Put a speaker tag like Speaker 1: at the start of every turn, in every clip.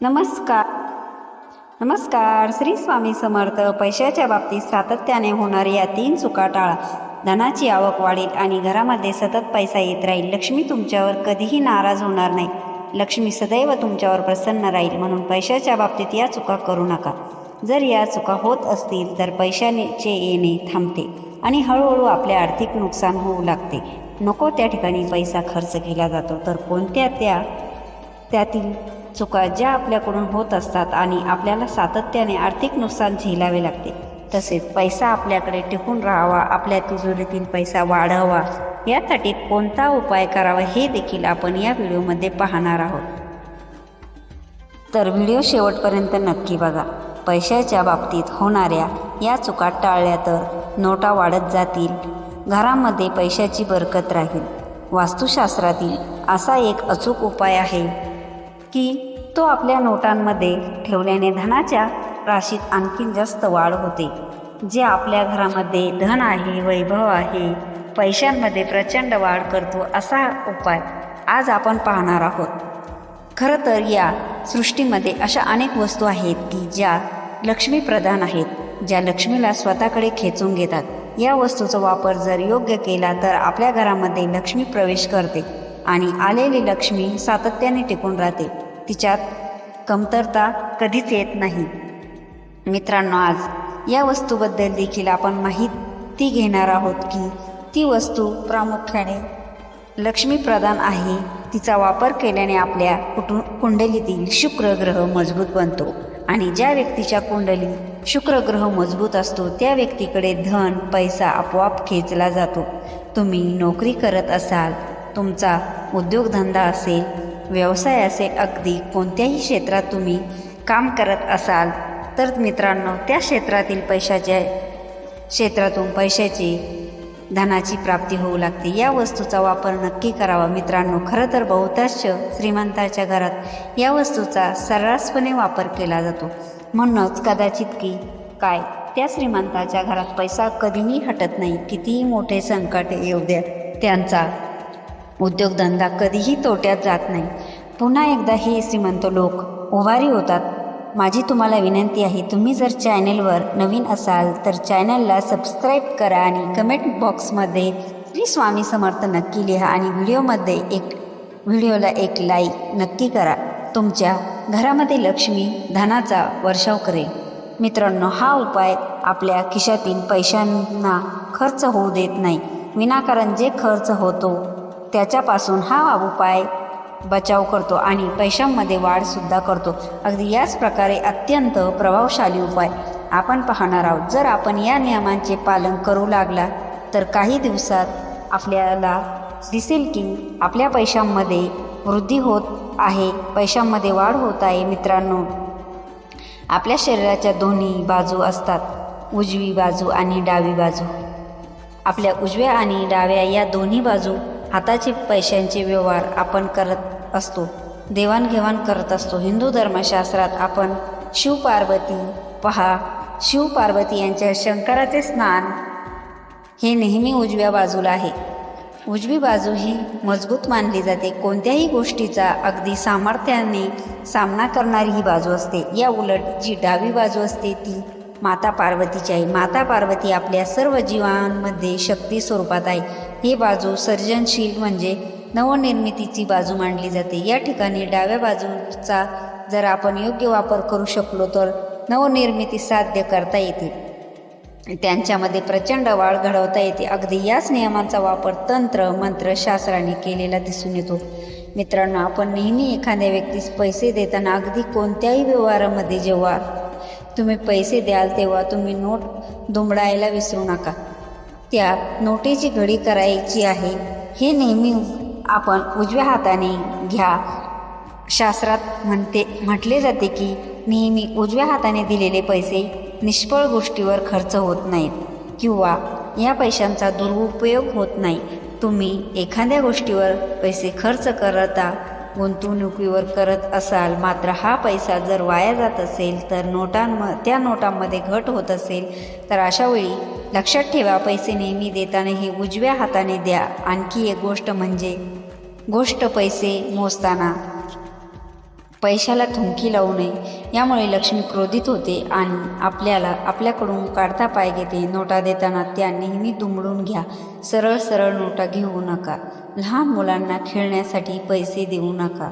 Speaker 1: नमस्कार. नमस्कार. श्री स्वामी समर्थ पैशाच्या बाबतीत सातत्याने होणारी या तीन चुका टाळा धनाची आवक वाढेल आणि घरामध्ये सतत पैसा येत राहील. लक्ष्मी तुमच्यावर कधीही नाराज होणार नाही. लक्ष्मी सदैव तुमच्यावर प्रसन्न राहील. म्हणून पैशाच्या बाबतीत या चुका करू नका. जर या चुका होत असतील तर पैशाचे येणे थांबते आणि हळूहळू आपले आर्थिक नुकसान होऊ लागते. नको त्या ठिकाणी पैसा खर्च केला जातो. तर कोणत्या त्या त्यातील चुका ज्या आपल्याकडून होत असतात आणि आपल्याला सातत्याने आर्थिक नुकसान झेलावे लागते. तसेच पैसा आपल्याकडे टिकून राहावा आपल्या तिजोरीतील पैसा वाढावा यासाठी कोणता उपाय करावा हे देखील आपण या व्हिडिओमध्ये पाहणार आहोत. तर व्हिडिओ शेवटपर्यंत नक्की बघा. पैशाच्या बाबतीत होणाऱ्या या चुका टाळल्या तर नोटा वाढत जातील घरामध्ये पैशाची बरकत राहील. वास्तुशास्त्रातील असा एक अचूक उपाय आहे की तो आपल्या नोटांमध्ये ठेवल्याने धनाच्या राशीत आणखीन जास्त वाढ होते. जे आपल्या घरामध्ये धन आहे वैभव आहे पैशांमध्ये प्रचंड वाढ करतो असा उपाय आज आपण पाहणार आहोत. खरं तर या सृष्टीमध्ये अशा अनेक वस्तू आहेत की ज्या लक्ष्मीप्रधान आहेत ज्या लक्ष्मीला स्वतःकडे खेचून घेतात. या वस्तूचा वापर जर योग्य केला तर आपल्या घरामध्ये लक्ष्मी प्रवेश करते आणि आलेली लक्ष्मी सातत्याने टिकून राहते. तिच्यात कमतरता कधीच येत नाही. मित्रांनो आज या वस्तूबद्दल देखील आपण माहिती घेणार आहोत की ती वस्तू प्रामुख्याने लक्ष्मीप्रधान आहे तिचा वापर केल्याने आपल्या कुटुं कुंडलीतील शुक्र ग्रह मजबूत बनतो आणि ज्या व्यक्तीच्या कुंडली शुक्र ग्रह मजबूत असतो त्या व्यक्तीकडे धन पैसा आपोआप खेचला जातो. तुम्ही नोकरी करत असाल तुमचा उद्योगधंदा असेल व्यवसाय असेल अगदी कोणत्याही क्षेत्रात तुम्ही काम करत असाल तर मित्रांनो त्या क्षेत्रातील पैशाच्या क्षेत्रातून पैशाची धनाची प्राप्ती होऊ लागते. या वस्तूचा वापर नक्की करावा. मित्रांनो खरं तर बहुतांश श्रीमंताच्या घरात या वस्तूचा सर्रासपणे वापर केला जातो. म्हणूनच कदाचित की काय त्या श्रीमंताच्या घरात पैसा कधीही हटत नाही. कितीही मोठे संकट येऊ द्या त्यांचा उद्योगधंदा कधीही तोट्यात जात नाही. पुन्हा एकदा हे श्रीमंत लोक उभारी होतात. माझी तुम्हाला विनंती आहे तुम्ही जर चॅनेलवर नवीन असाल तर चॅनलला सबस्क्राईब करा आणि कमेंट बॉक्समध्ये श्री स्वामी समर्थ नक्की लिहा आणि व्हिडिओमध्ये एक व्हिडिओला एक लाईक नक्की करा. तुमच्या घरामध्ये लक्ष्मी धनाचा वर्षाव करेल. मित्रांनो हा उपाय आपल्या खिशातील पैशांना खर्च होऊ देत नाही. विनाकारण जे खर्च होतो त्याच्यापासून हा उपाय बचाव करतो आणि पैशांमध्ये वाढसुद्धा करतो. अगदी याच प्रकारे अत्यंत प्रभावशाली उपाय आपण पाहणार आहोत. जर आपण या नियमांचे पालन करू लागला तर काही दिवसात आपल्याला दिसेल की आपल्या पैशांमध्ये वृद्धी होत आहे पैशांमध्ये वाढ होत आहे. मित्रांनो आपल्या शरीराच्या दोन्ही बाजू असतात उजवी बाजू आणि डावी बाजू. आपल्या उजव्या आणि डाव्या या दोन्ही बाजू हाताचे पैशांचे व्यवहार आपण करत असतो देवाणघेवाण करत असतो. हिंदू धर्मशास्त्रात आपण शिवपार्वती पहा. शिवपार्वती यांच्या शंकराचे स्नान हे नेहमी उजव्या बाजूला आहे. उजवी बाजू ही मजबूत मानली जाते. कोणत्याही गोष्टीचा अगदी सामर्थ्याने सामना करणारी ही बाजू असते. या उलट जी डावी बाजू असते ती माता पार्वतीची आहे. माता पार्वती आपल्या सर्व जीवांमध्ये शक्ती स्वरूपात आहे. ही बाजू सर्जनशील म्हणजे नवनिर्मितीची बाजू मांडली जाते. या ठिकाणी डाव्या बाजूचा जर आपण योग्य वापर करू शकलो तर नवनिर्मिती साध्य करता येते. त्यांच्यामध्ये प्रचंड वाढ घडवता येते. अगदी याच नियमांचा वापर तंत्र मंत्र शास्त्राने केलेला दिसून येतो. मित्रांनो आपण नेहमी एखाद्या व्यक्तीस पैसे देताना अगदी कोणत्याही व्यवहारामध्ये जेव्हा तुम्ही पैसे द्याल तेव्हा तुम्ही नोट दुमडायला विसरू नका. त्यात नोटेची घडी करायची आहे हे नेहमी आपण उजव्या हाताने घ्या. शास्त्रात म्हणते म्हटले जाते की नेहमी उजव्या हाताने दिलेले पैसे निष्फळ गोष्टीवर खर्च होत नाहीत किंवा या पैशांचा दुरुपयोग होत नाही. तुम्ही एखाद्या गोष्टीवर पैसे खर्च करता गुंतवणुकीवर करत असाल मात्र हा पैसा जर वाया जात असेल तर नोटांम त्या नोटांमध्ये घट होत असेल तर अशा वेळी लक्षात ठेवा पैसे नेहमी देताना हे उजव्या हाताने द्या. आणखी एक गोष्ट म्हणजे गोष्ट पैसे मोजताना. पैशाला थुंकी लावू नये. यामुळे लक्ष्मी क्रोधित होते आणि आपल्याला आपल्याकडून काढता पाय घेते. नोटा देताना त्या नेहमी दुमडून घ्या. सरळ सरळ नोटा घेऊ नका. लहान मुलांना खेळण्यासाठी पैसे देऊ नका.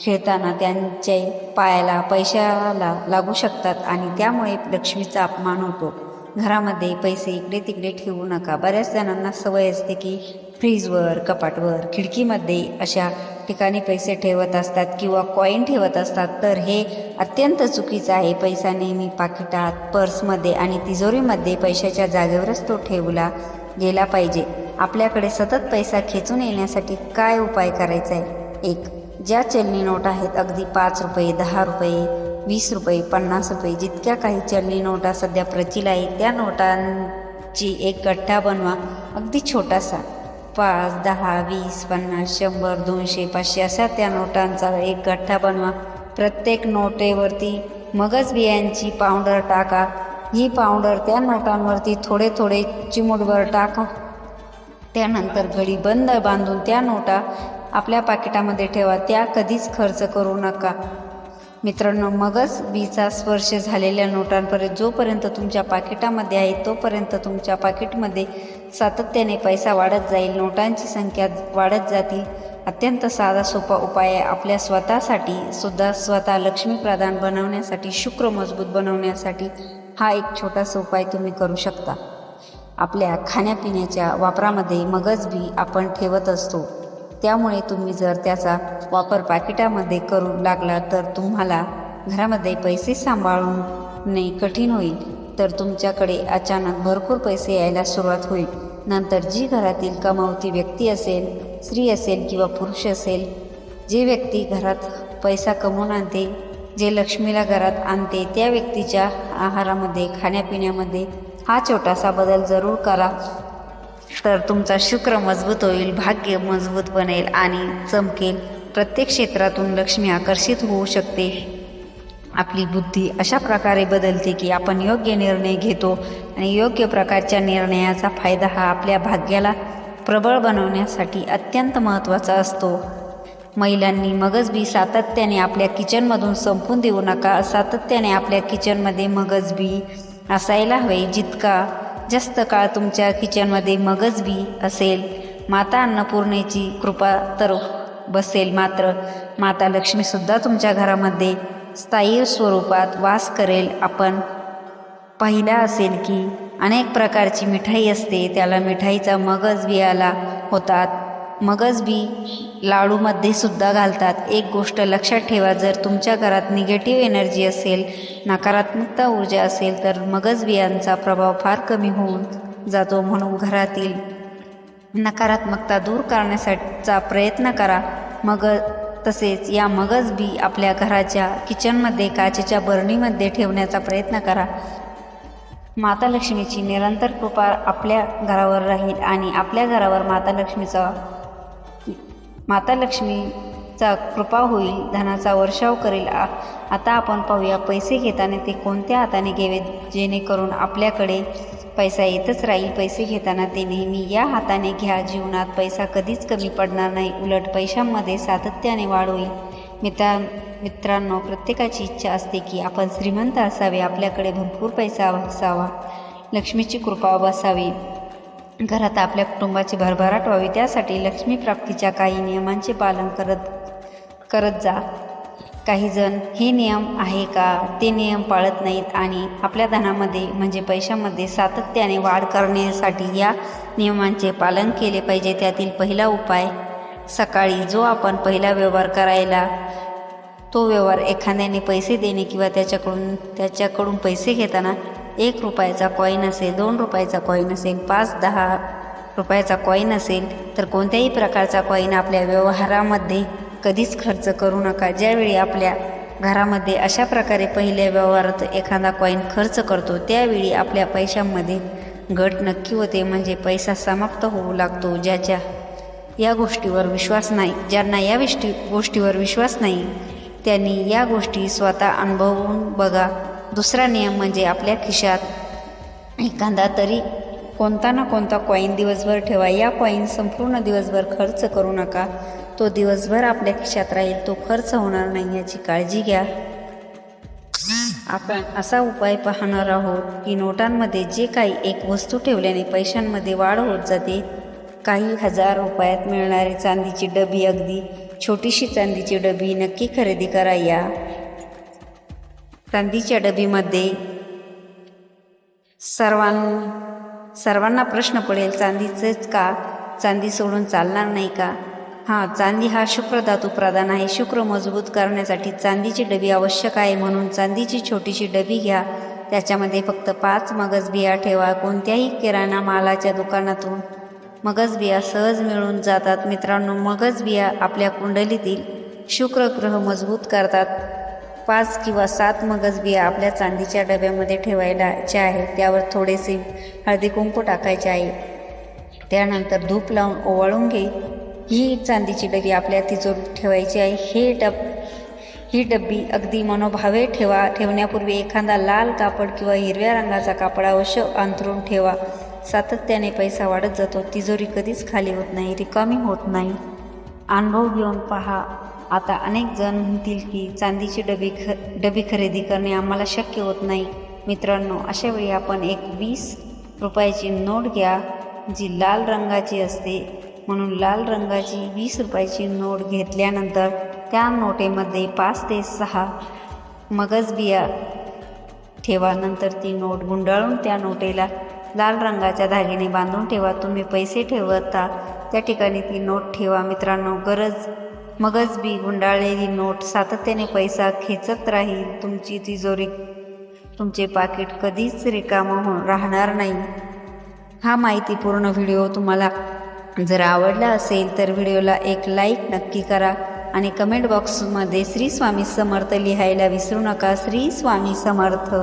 Speaker 1: खेळताना त्यांचे पायाला पैशाला लागू शकतात आणि त्यामुळे लक्ष्मीचा अपमान होतो. घरामध्ये पैसे इकडे तिकडे ठेवू नका. बऱ्याच जणांना सवय असते की फ्रीजवर कपाटवर खिडकीमध्ये अशा ठिकाणी पैसे ठेवत असतात किंवा कॉईन ठेवत असतात तर हे अत्यंत चुकीचं आहे. पैसा नेहमी पाकिटात पर्समध्ये आणि तिजोरीमध्ये पैशाच्या जागेवरच तो ठेवला गेला पाहिजे. आपल्याकडे सतत पैसा खेचून येण्यासाठी काय उपाय करायचा आहे एक ज्या चलनी नोट आहेत अगदी पाच रुपये दहा रुपये वीस रुपये पन्नास रुपये जितक्या काही चलनी नोटा सध्या प्रचिल आहेत त्या नोटांची एक गठ्ठा बनवा अगदी छोटासा. पाच दहा वीस पन्नास शंभर दोनशे पाचशे अशा त्या नोटांचा एक गठ्ठा बनवा. प्रत्येक नोटेवरती मगज बियांची पावडर टाका. ही पावडर त्या नोटांवरती थोडे थोडे चिमुटभर टाका. त्यानंतर घडी बंद बांधून त्या नोटा आपल्या पाकिटामध्ये ठेवा. त्या कधीच खर्च करू नका. मित्रांनो मगच बीचा स्पर्श झालेल्या नोटांपर्यंत जोपर्यंत तुमच्या पाकिटामध्ये आहे तोपर्यंत तुमच्या पाकिटमध्ये सातत्याने पैसा वाढत जाईल नोटांची संख्या वाढत जातील. अत्यंत साधा सोपा उपाय आहे. आपल्या स्वतःसाठी सुद्धा स्वतः लक्ष्मी प्रधान बनवण्यासाठी शुक्र मजबूत बनवण्यासाठी हा एक छोटासा उपाय तुम्ही करू शकता. आपल्या खाण्यापिण्याच्या वापरामध्ये मगज बी आपण ठेवत असतो. त्यामुळे तुम्ही जर त्याचा वापर पाकिटामध्ये करू लागला तर तुम्हाला घरामध्ये पैसे सांभाळणे कठीण होईल. तर तुमच्याकडे अचानक भरपूर पैसे यायला सुरुवात होईल. नंतर जी घरातील कमावती व्यक्ती असेल स्त्री असेल किंवा पुरुष असेल जे व्यक्ती घरात पैसा कमवून आणते जे लक्ष्मीला घरात आणते त्या व्यक्तीच्या आहारामध्ये खाण्यापिण्यामध्ये हा छोटासा बदल जरूर करा. तर तुमचा शुक्र मजबूत होईल भाग्य मजबूत बनेल आणि चमकेल. प्रत्येक क्षेत्रातून लक्ष्मी आकर्षित होऊ शकते. आपली बुद्धी अशा प्रकारे बदलते की आपण योग्य निर्णय घेतो आणि योग्य प्रकारच्या निर्णयाचा फायदा हा आपल्या भाग्याला प्रबळ बनवण्यासाठी अत्यंत महत्त्वाचा असतो. महिलांनी मगजबी सातत्याने आपल्या किचनमधून संपून देऊ नका सातत्याने आपल्या किचनमध्ये मगजबी असायला हवे. जितका जास्त काळ तुमच्या किचनमध्ये मगजबी असेल माता अन्नपूर्णेची कृपा तर बसेल मात्र. माता लक्ष्मीसुद्धा तुमच्या घरामध्ये स्थायी स्वरूपात वास करेल आपण. पाहिला असेल की अनेक प्रकारची मिठाई असते त्याला मिठाईचा मगज बी आला होतात. मगज बी लाडूमध्ये सुद्धा घालतात. एक गोष्ट लक्षात ठेवा जर तुमच्या घरात निगेटिव्ह एनर्जी असेल नकारात्मकता ऊर्जा असेल तर मगज बियांचा प्रभाव फार कमी होऊन जातो म्हणून घरातील नकारात्मकता दूर करण्यासाठीचा प्रयत्न करा. मग तसेच या मगज बी आपल्या घराच्या किचनमध्ये काचेच्या बरणीमध्ये ठेवण्याचा प्रयत्न करा. माता लक्ष्मीची निरंतर कृपा आपल्या घरावर राहील आणि आपल्या घरावर माता लक्ष्मीचा माता लक्ष्मीचा कृपा होईल धनाचा वर्षाव करेल. आता आपण पाहूया पैसे घेताना ते कोणत्या हाताने घ्यावेत जेणेकरून आपल्याकडे पैसा येतच राहील. पैसे घेताना ते नेहमी या हाताने घ्या. जीवनात पैसा कधीच कमी पडणार नाही. उलट पैशांमध्ये सातत्याने वाढ होईल. मित्रा मित्रांनो प्रत्येकाची इच्छा असते की आपण श्रीमंत असावे. आपल्याकडे भरपूर पैसा असावा. लक्ष्मीची कृपा बसावी. घरात आपल्या कुटुंबाची भरभराट व्हावी. त्यासाठी लक्ष्मी प्राप्तीच्या काही नियमांचे पालन करत करत जा. काही जण हे नियम आहे का ते नियम पाळत नाहीत आणि आपल्या धनामध्ये म्हणजे पैशामध्ये सातत्याने वाढ करण्यासाठी या नियमांचे पालन केले पाहिजे. त्यातील पहिला उपाय सकाळी जो आपण पहिला व्यवहार करायला तो व्यवहार एखाद्याने पैसे देणे किंवा त्याच्याकडून त्याच्याकडून पैसे घेताना एक रुपयाचा कॉईन असेल दोन रुपयाचा कॉईन असेल पाच दहा रुपयाचा कॉईन असेल तर कोणत्याही प्रकारचा कॉईन आपल्या व्यवहारामध्ये कधीच खर्च करू नका. ज्यावेळी आपल्या घरामध्ये अशा प्रकारे पहिल्या व्यवहारात एखादा कॉईन खर्च करतो त्यावेळी आपल्या पैशांमध्ये घट नक्की होते. म्हणजे पैसा समाप्त होऊ लागतो ज्याच्या या गोष्टीवर विश्वास नाही. ज्यांना या विष्टी गोष्टीवर विश्वास नाही त्यांनी या गोष्टी स्वतः अनुभवून बघा. दुसरा नियम म्हणजे आपल्या खिशात एखादा तरी कोणता ना कोणता कॉईन दिवसभर ठेवा. या कॉईन संपूर्ण दिवसभर खर्च करू नका. तो दिवसभर आपल्या खिशात राहील तो खर्च होणार नाही याची काळजी घ्या. आपण असा उपाय पाहणार आहोत की नोटांमध्ये जे काही एक वस्तू ठेवल्याने पैशांमध्ये वाढ होत जाते काही हजार रुपयात मिळणारी चांदीची डबी अगदी छोटीशी चांदीची डबी नक्की खरेदी करा या. चांदीच्या डबीमध्ये सर्वां सर्वांना प्रश्न पडेल चांदीचंच का? चांदी सोडून चालणार नाही का? हां चांदी हा शुक्र धातू प्रधान आहे. शुक्र मजबूत करण्यासाठी चांदीची डबी आवश्यक आहे. म्हणून चांदीची छोटीशी डबी घ्या. त्याच्यामध्ये फक्त पाच मगज बिया ठेवा. कोणत्याही किराणा मालाच्या दुकानातून मगज बिया सहज मिळून जातात. मित्रांनो मगज बिया आपल्या कुंडलीतील शुक्र ग्रह मजबूत करतात. पाच किंवा सात मगज बिया आपल्या चांदीच्या डब्यामध्ये ठेवायलाचे आहे त्यावर थोडेसे हळदी कुंकू टाकायचे आहे. त्यानंतर धूप लावून ओवाळून घे. ही चांदीची डबी आपल्या तिजोरीत ठेवायची आहे. हे डब ही डब्बी अगदी मनोभावे ठेवा. ठेवण्यापूर्वी एखादा लाल कापड किंवा हिरव्या रंगाचा कापड अवश्य अंथरून ठेवा. सातत्याने पैसा वाढत जातो. तिजोरी कधीच खाली होत नाही रिकामी होत नाही. अनुभव घेऊन पहा. आता अनेक जण म्हणतील की चांदीची डबी ख डबी खरेदी करणे आम्हाला शक्य होत नाही. मित्रांनो अशा वेळी आपण एक वीस रुपयाची नोट घ्या जी लाल रंगाची असते. म्हणून लाल रंगाची वीस रुपयाची नोट घेतल्यानंतर त्या नोटेमध्ये पाच ते सहा मगज बिया ठेवा. नंतर ती नोट गुंडाळून त्या नोटेला लाल रंगाच्या धाग्याने बांधून ठेवा. तुम्ही पैसे ठेवता त्या ठिकाणी ती नोट ठेवा. मित्रांनो गरज मगज बी गुंडाळलेली नोट सातत्याने पैसा खेचत राहील. तुमची तिजोरी तुमचे पाकिट कधीच रिकामं हो राहणार नाही. हा माहितीपूर्ण व्हिडिओ तुम्हाला जर आवडला असेल तर व्हिडिओला एक लाईक नक्की करा आणि कमेंट बॉक्समध्ये श्री स्वामी समर्थ लिहायला विसरू नका. श्री स्वामी समर्थ.